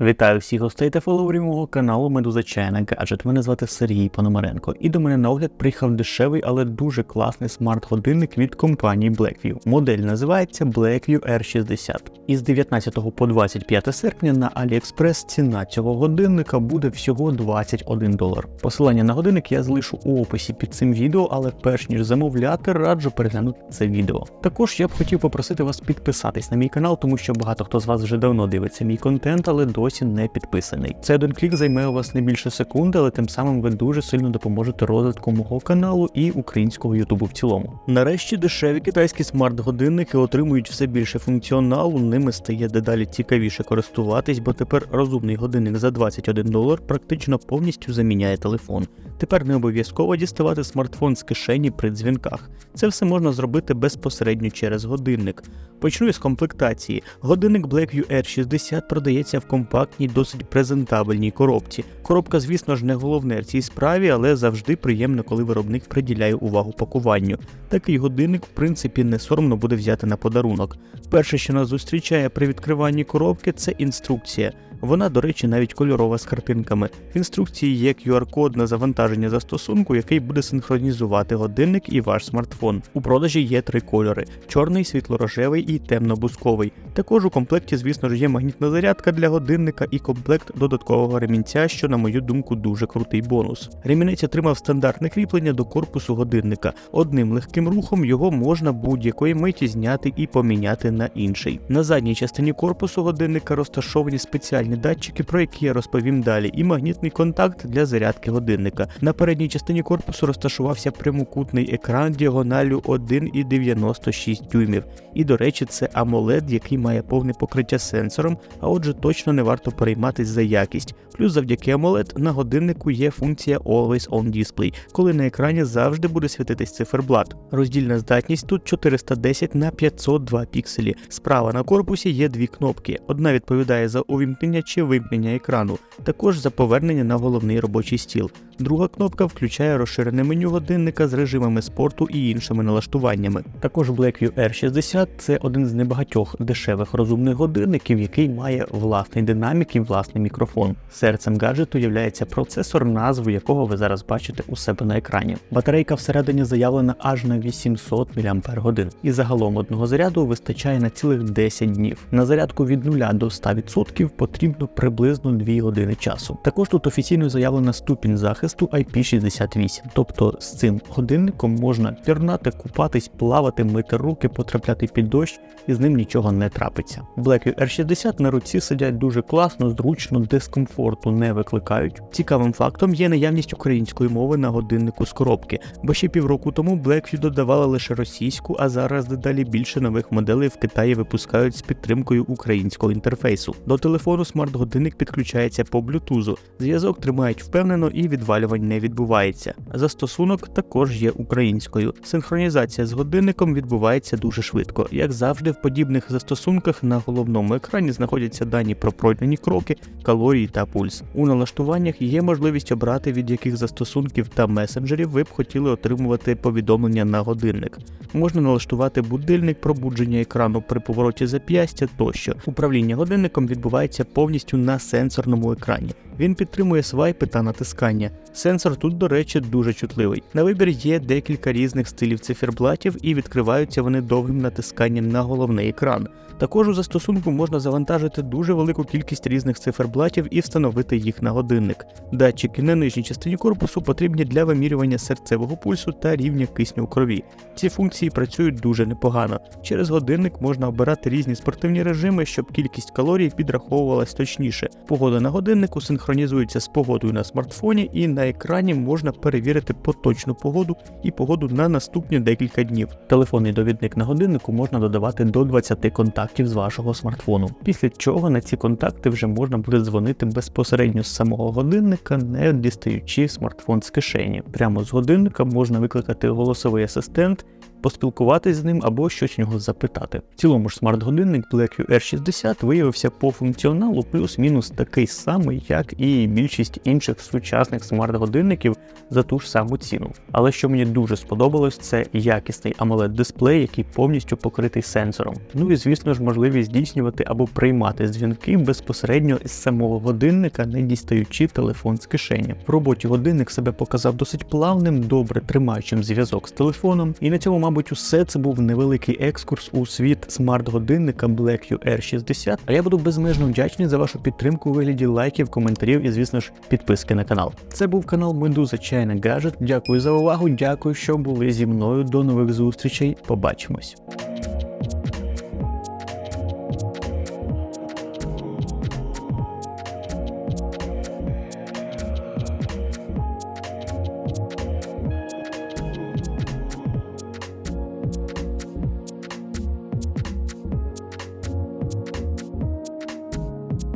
Вітаю всіх гостей та фоловерів мого каналу Медуза Чайна Гаджет. Мене звати Сергій Пономаренко, і до мене на огляд приїхав дешевий, але дуже класний смарт-годинник від компанії Blackview. Модель називається Blackview R60. Із 19 по 25 серпня на AliExpress ціна цього годинника буде всього 21 долар. Посилання на годинник я залишу у описі під цим відео, але перш ніж замовляти, раджу переглянути це відео. Також я б хотів попросити вас підписатись на мій канал, тому що багато хто з вас вже давно дивиться мій контент, але досі не підписаний. Цей один клік займе у вас не більше секунди, але тим самим ви дуже сильно допоможете розвитку мого каналу і українського ютубу в цілому. Нарешті дешеві китайські смарт-годинники отримують все більше функціоналу, ними стає дедалі цікавіше користуватись, бо тепер розумний годинник за 21 долар практично повністю заміняє телефон. Тепер не обов'язково діставати смартфон з кишені при дзвінках. Це все можна зробити безпосередньо через годинник. Почну із комплектації. Годинник Blackview R60 продається в компактній, досить презентабельній коробці. Коробка, звісно ж, не головне в цій справі, але завжди приємно, коли виробник приділяє увагу пакуванню. Такий годинник, в принципі, не соромно буде взяти на подарунок. Перше, що нас зустрічає при відкриванні коробки, це інструкція. Вона, до речі, навіть кольорова з картинками. В інструкції є QR-код на завантаження застосунку, який буде синхронізувати годинник і ваш смартфон. У продажі є три кольори: чорний, світло-рожевий і темно-бусковий. Також у комплекті, звісно ж, є магнітна зарядка для годинника і комплект додаткового ремінця, що, на мою думку, дуже крутий бонус. Ремінець отримав стандартне кріплення до корпусу годинника. Одним легким рухом його можна будь-якої миті зняти і поміняти на інший. На задній частині корпусу годинника розташовані спеціальні датчики, про які я розповім далі, і магнітний контакт для зарядки годинника. На передній частині корпусу розташувався прямокутний екран діагоналю 1,96 дюймів. І, до речі, це AMOLED, який має повне покриття сенсором, а отже, точно не варто перейматись за якість. Плюс завдяки AMOLED на годиннику є функція Always On Display, коли на екрані завжди буде світитись циферблат. Роздільна здатність тут 410 на 502 пікселі. Справа на корпусі є дві кнопки. Одна відповідає за увімкнення чи вимкнення екрану, також за повернення на головний робочий стіл. Друга кнопка включає розширене меню годинника з режимами спорту і іншими налаштуваннями. Також Blackview R60 це один з небагатьох дешевих розумних годинників, який має власний динамік і власний мікрофон. Серцем гаджету є процесор, назву якого ви зараз бачите у себе на екрані. Батарейка всередині заявлена аж на 800 мАч. І загалом одного заряду вистачає на цілих 10 днів. На зарядку від 0 до 100% потрібно приблизно 2 години часу. Також тут офіційно заявлена ступінь захисту IP68, тобто з цим годинником можна пірнати, купатись, плавати, мити руки, потрапляти під дощ, і з ним нічого не трапиться. Blackview R60 на руці сидять дуже класно, зручно, дискомфорту не викликають. Цікавим фактом є наявність української мови на годиннику з коробки, бо ще півроку тому Blackview додавала лише російську, а зараз дедалі більше нових моделей в Китаї випускають з підтримкою українського інтерфейсу. До телефону смарт-годинник підключається по блютузу. Зв'язок тримають впевнено і відвалювань не відбувається. Застосунок також є українською. Синхронізація з годинником відбувається дуже швидко. Як завжди, в подібних застосунках на головному екрані знаходяться дані про пройдені кроки, калорії та пульс. У налаштуваннях є можливість обрати від яких застосунків та месенджерів ви б хотіли отримувати повідомлення на годинник. Можна налаштувати будильник, пробудження екрану при повороті зап'ястя тощо. Управління годинником відбувається повністю на сенсорному екрані. Він підтримує свайпи та натискання. Сенсор тут, до речі, дуже чутливий. На вибір є декілька різних стилів циферблатів і відкриваються вони довгим натисканням на головний екран. Також у застосунку можна завантажити дуже велику кількість різних циферблатів і встановити їх на годинник. Датчики на нижній частині корпусу потрібні для вимірювання серцевого пульсу та рівня кисню у крові. Ці функції працюють дуже непогано. Через годинник можна обирати різні спортивні режими, щоб кількість калорій підраховувалась точніше. Погода на годиннику синхронізується з погодою на смартфоні, і на екрані можна перевірити поточну погоду і погоду на наступні декілька днів. Телефонний довідник на годиннику можна додавати до 20 контактів з вашого смартфону. Після чого на ці контакти вже можна буде дзвонити безпосередньо з самого годинника, не дістаючи смартфон з кишені. Прямо з годинника можна викликати голосовий асистент. Поспілкуватись з ним або щось у нього запитати. В цілому ж смарт-годинник BlackView R60 виявився по функціоналу плюс-мінус такий самий, як і більшість інших сучасних смарт-годинників за ту ж саму ціну. Але що мені дуже сподобалось, це якісний amoled дисплей, який повністю покритий сенсором. Ну і звісно ж, можливість здійснювати або приймати дзвінки безпосередньо із самого годинника, не дістаючи телефон з кишені. В роботі годинник себе показав досить плавним, добре тримаючим зв'язок з телефоном. І на цьому, мабуть, усе це був невеликий екскурс у світ смарт-годинника BlackView R60. А я буду безмежно вдячний за вашу підтримку у вигляді лайків, коментарів і, звісно ж, підписки на канал. Це був канал Медуза Чайна Гаджет. Дякую за увагу. Дякую, що були зі мною. До нових зустрічей. Побачимось.